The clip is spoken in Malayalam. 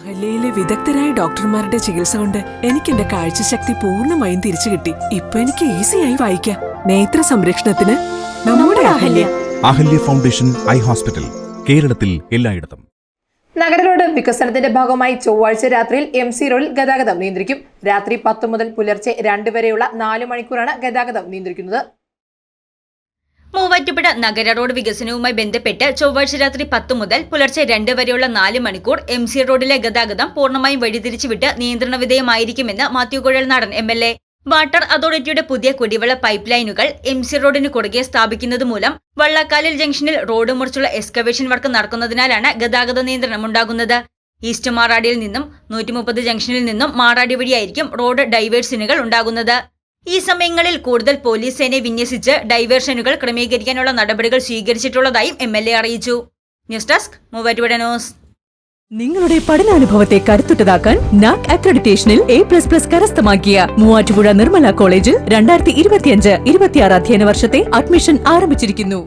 അഹല്യയിലെ വിദഗ്ധരായ ഡോക്ടർമാരുടെ ചികിത്സ കൊണ്ട് എനിക്ക് എന്റെ കാഴ്ചശക്തി പൂർണമായും തിരിച്ചു കിട്ടി. ഇപ്പൊ എനിക്ക് ഈസിയായി വായിക്കാം. നേത്ര സംരക്ഷണത്തിന് നമ്മുടെ Ahalya. Ahalya. Foundation eye hospital കേരളത്തിൽ എല്ലായിടത്തും. നഗര റോഡ് വികസനത്തിന്റെ ഭാഗമായി ചൊവ്വാഴ്ച രാത്രിയിൽ എം സി റോഡിൽ ഗതാഗതം നിയന്ത്രിക്കും. രാത്രി പത്ത് മുതൽ പുലർച്ചെ രണ്ട് വരെയുള്ള നാല് മണിക്കൂറാണ് ഗതാഗതം നിയന്ത്രിക്കുന്നത്. നഗര റോഡ് വികസനവുമായി ബന്ധപ്പെട്ട് ചൊവ്വാഴ്ച രാത്രി പത്ത് മുതൽ പുലർച്ചെ രണ്ട് വരെയുള്ള നാല് മണിക്കൂർ എം സി റോഡിലെ ഗതാഗതം പൂർണമായും വഴിതിരിച്ചുവിട്ട് നിയന്ത്രണ വിധേയമായിരിക്കുമെന്ന് Mathew Kuzhal Kuzhalnadan M L A. Water അതോറിറ്റിയുടെ പുതിയ കുടിവെള്ള പൈപ്പ് ലൈനുകൾ എം സി റോഡിന് കുറുകെ സ്ഥാപിക്കുന്നത് മൂലം വള്ളക്കാലിൽ ജംഗ്ഷനിൽ റോഡ് മുറിച്ചുള്ള എക്സ്കവേഷൻ വർക്ക് നടക്കുന്നതിനാലാണ് ഗതാഗത നിയന്ത്രണം ഉണ്ടാകുന്നത്. ഈസ്റ്റ് മാറാടിയിൽ നിന്നും നൂറ്റിമുപ്പത് ജംഗ്ഷനിൽ നിന്നും മാറാടി വഴിയായിരിക്കും റോഡ് ഡൈവേഴ്സിനുകൾ ഉണ്ടാകുന്നത്. ഈ സമയങ്ങളിൽ കൂടുതൽ പോലീസ് സേനയെ വിന്യസിച്ച് ഡൈവേർഷനുകൾ ക്രമീകരിക്കാനുള്ള നടപടികൾ സ്വീകരിച്ചിട്ടുള്ളതായും എം എൽ എ അറിയിച്ചു. News desk Muvattupuzha news. നിങ്ങളുടെ പഠനാനുഭവത്തെ കരുത്തുറ്റതാക്കാൻ നാക് അക്രഡിറ്റേഷനിൽ എ പ്ലസ് പ്ലസ് കരസ്ഥമാക്കിയ മൂവാറ്റുപുഴ നിർമ്മല കോളേജിൽ രണ്ടായിരത്തി ഇരുപത്തിയഞ്ച് ഇരുപത്തിയാറ് അധ്യയന വർഷത്തെ അഡ്മിഷൻ ആരംഭിച്ചിരിക്കുന്നു.